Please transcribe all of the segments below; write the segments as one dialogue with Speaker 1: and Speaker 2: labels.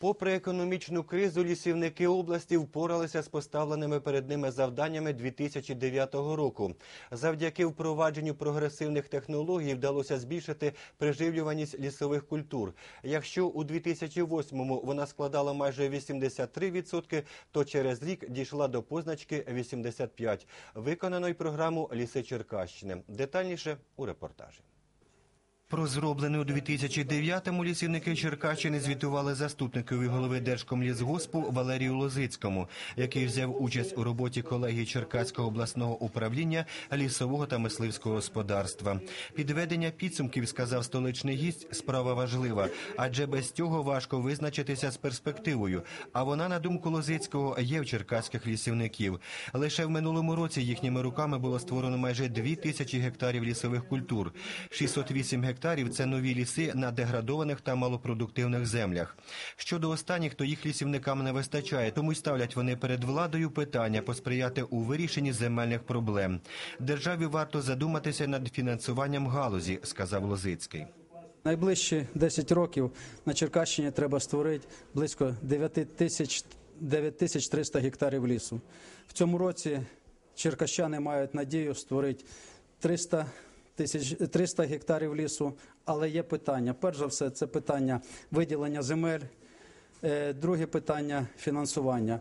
Speaker 1: Попри економічну кризу, лісівники області впоралися з поставленими перед ними завданнями 2009 року. Завдяки впровадженню прогресивних технологій вдалося збільшити приживлюваність лісових культур. Якщо у 2008-му вона складала майже 83%, то через рік дійшла до позначки 85%. Виконано й програму «Ліси Черкащини». Детальніше у репортажі. Про зроблене у 2009-му лісівники Черкащини звітували заступникові голови Держкомлісгоспу Валерію Лозицькому, який взяв участь у роботі колегії Черкаського обласного управління лісового та мисливського господарства. Підведення підсумків, сказав столичний гість, справа важлива, адже без цього важко визначитися з перспективою. А вона, на думку Лозицького, є в черкаських лісівників. Лише в минулому році їхніми руками було створено майже 2 тисячі гектарів лісових культур. 608 гектарів – це нові ліси на деградованих та малопродуктивних землях. Щодо останніх, то їх лісівникам не вистачає, тому й ставлять вони перед владою питання посприяти у вирішенні земельних проблем. Державі варто задуматися над фінансуванням галузі, сказав Лозицький.
Speaker 2: Найближчі 10 років на Черкащині треба створити близько 9 тисяч 9300 гектарів лісу. В цьому році черкащани мають надію створити 300 тисяч 300 гектарів лісу, але є питання. Перш за все, це питання виділення земель, Е, друге питання фінансування.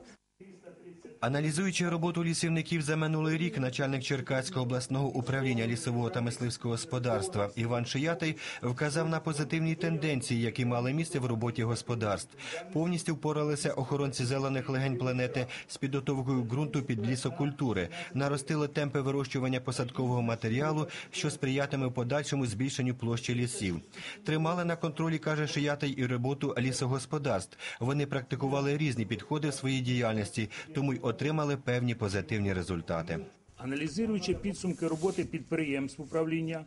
Speaker 1: Аналізуючи роботу лісівників за минулий рік, начальник Черкаського обласного управління лісового та мисливського господарства Іван Шиятий вказав на позитивні тенденції, які мали місце в роботі господарств. Повністю впоралися охоронці зелених легень планети з підготовкою ґрунту під лісокультури, наростили темпи вирощування посадкового матеріалу, що сприятиме подальшому збільшенню площі лісів. Тримали на контролі, каже Шиятий, і роботу лісогосподарств. Вони практикували різні підходи в своїй діяльності, тому й отримали певні позитивні результати.
Speaker 3: Аналізуючи підсумки роботи підприємств управління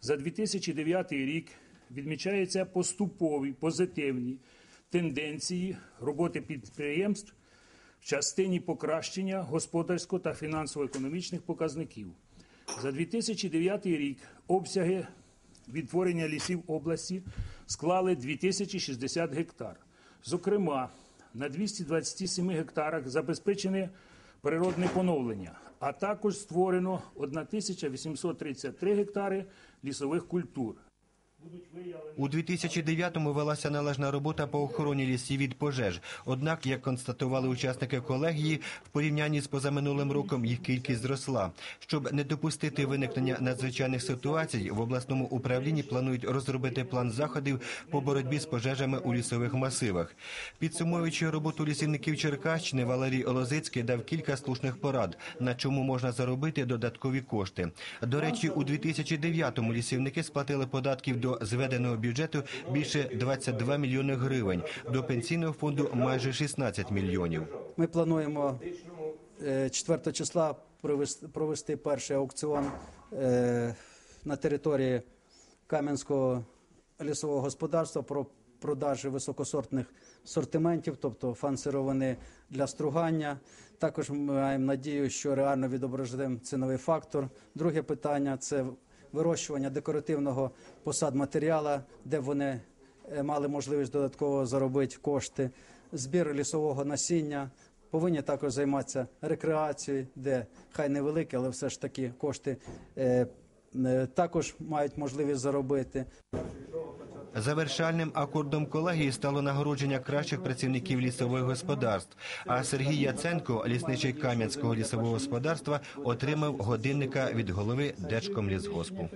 Speaker 3: за 2009 рік, відмічаються поступові позитивні тенденції роботи підприємств в частині покращення господарсько та фінансово-економічних показників. За 2009 рік обсяги відтворення лісів області склали 2060 гектар. Зокрема, на 227 гектарах забезпечене природне поновлення, а також створено 1833 гектари лісових культур.
Speaker 1: У 2009-му велася належна робота по охороні лісів від пожеж. Однак, як констатували учасники колегії, в порівнянні з позаминулим роком їх кількість зросла. Щоб не допустити виникнення надзвичайних ситуацій, в обласному управлінні планують розробити план заходів по боротьбі з пожежами у лісових масивах. Підсумовуючи роботу лісівників Черкащини, Валерій Олозицький дав кілька слушних порад, на чому можна заробити додаткові кошти. До речі, у 2009-му лісівники сплатили податків до зведеного бюджету більше 22 мільйони гривень, до пенсійного фонду майже 16 мільйонів.
Speaker 2: Ми плануємо е, 4 числа провести, перший аукціон е, на території Кам'янського лісового господарства про продажі високосортних сортиментів, тобто фан-сировини для стругання. Також ми маємо надію, що реально відображимо ціновий фактор. Друге питання це вирощування декоративного посад матеріалу, де вони е, мали можливість додатково заробити кошти, збір лісового насіння. Повинні також займатися рекреацією, де хай невеликі, але все ж таки кошти е, е, також мають можливість заробити.
Speaker 1: Завершальним акордом колегії стало нагородження кращих працівників лісових господарств. А Сергій Яценко, лісничий Кам'янського лісового господарства, отримав годинника від голови Держкомлісгоспу.